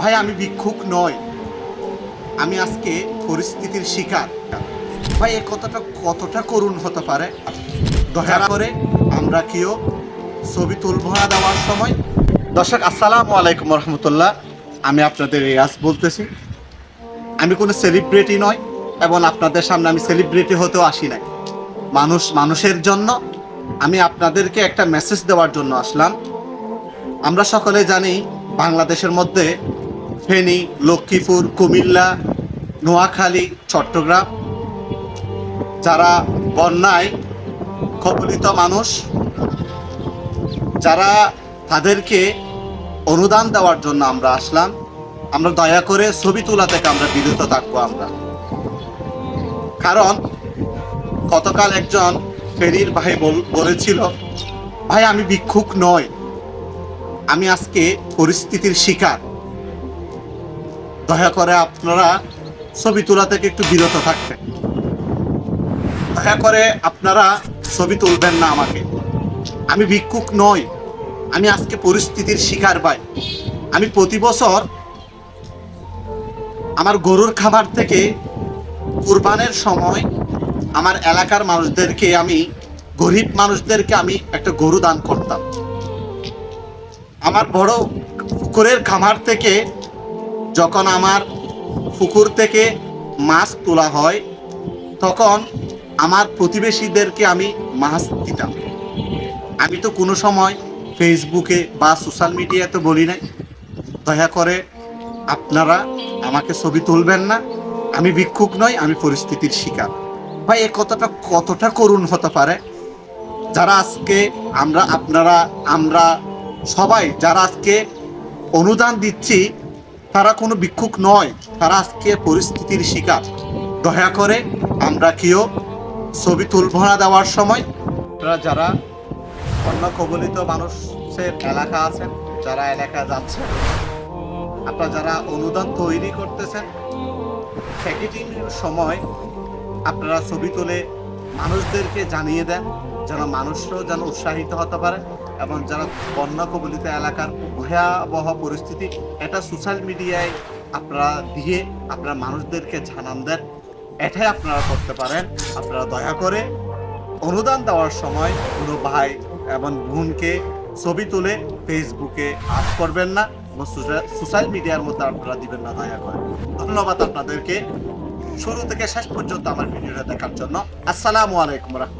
ভাই, আমি ভিক্ষুক নয় আমি আজকে পরিস্থিতির শিকার। ভাই, এই কথাটা কতটা করুণ হতে পারে? দয়া করে আমরা কেউ ছবি তুলব না দেওয়ার সময়। দর্শক, আসসালামু আলাইকুম রহমতুল্লাহ। আমি আপনাদের রিয়াজ বলতেছি। আমি কোনো সেলিব্রিটি নয় এবং আপনাদের সামনে আমি সেলিব্রিটি হতেও আসি নাই। মানুষ মানুষের জন্য আমি আপনাদেরকে একটা মেসেজ দেওয়ার জন্য আসলাম। আমরা সকলে জানি বাংলাদেশের মধ্যে ফেনী, লক্ষ্মীপুর, কুমিল্লা, নোয়াখালী, চট্টগ্রাম। যারা বন্যায় কবলিত মানুষ, যারা তাদেরকে অনুদান দেওয়ার জন্য আমরা আসলাম, আমরা দয়া করে ছবি তোলা থেকে আমরা বিরত থাকব আমরা। কারণ গতকাল একজন ফেরির ভাই বল- বলেছিল, ভাই, আমি ভিক্ষুক নয় আমি আজকে পরিস্থিতির শিকার। দয়া করে আপনারা ছবি তোলা থেকে একটু বিরত থাকবেন। দয়া করে আপনারা ছবি তুলবেন না আমাকে। আমি ভিক্ষুক নই। আমি আজকে পরিস্থিতির শিকার পাই আমি প্রতি বছর আমার গরুর খাবার থেকে কুরবানের সময় আমার এলাকার মানুষদেরকে আমি, গরিব মানুষদেরকে আমি একটা গরু দান করতাম। আমার বড় পুকুরের খামার থেকে যখন আমার পুকুর থেকে মাছ তোলা হয়, তখন আমার প্রতিবেশীদেরকে আমি মাছ দিতাম। আমি তো কোনো সময় ফেসবুকে বা সোশ্যাল মিডিয়াতে বলি নাই। দয়া করে আপনারা আমাকে ছবি তুলবেন না। আমি ভিক্ষুক নই, আমি পরিস্থিতির শিকার। ভাই এ কথাটা কতটা করুণ হতে পারে? যারা আজকে আমরা, আপনারা, আমরা সবাই যারা আজকে অনুদান দিচ্ছি তারা কোনো ভিক্ষুক নয়, তারা আজকে পরিস্থিতির শিকার। দয়া করে আমরা কেউ ছবি তুলব না দেওয়ার সময় আপনারা যারা অন্য কবলিত মানুষের এলাকা আছেন, যারা এলাকা যাচ্ছে আপনারা যারা অনুদান তৈরি করতেছেন প্যাকেটিং সময় আপনারা ছবি তুলে মানুষদেরকে জানিয়ে দেন। যেন মানুষরাও যেন উৎসাহিত হতে পারে এবং যারা বন্যা কবলিত এলাকার ভয়াবহ পরিস্থিতি এটা সোশ্যাল মিডিয়ায় আপনারা দিয়ে আপনারা মানুষদেরকে জানান দেন। এটাই আপনারা করতে পারেন। আপনারা দয়া করে অনুদান দেওয়ার সময় কোনো ভাই এবং বোনকে ছবি তুলে ফেসবুকে আপ করবেন না এবং সোশ্যাল মিডিয়ার মধ্যে আপনারা দিবেন না, দয়া করে। ধন্যবাদ আপনাদেরকে। শুরু থেকে শেষ পর্যন্ত আমার ভিডিওটা দেখার জন্য। আসসালামু আলাইকুম রহমতুল্লাহ।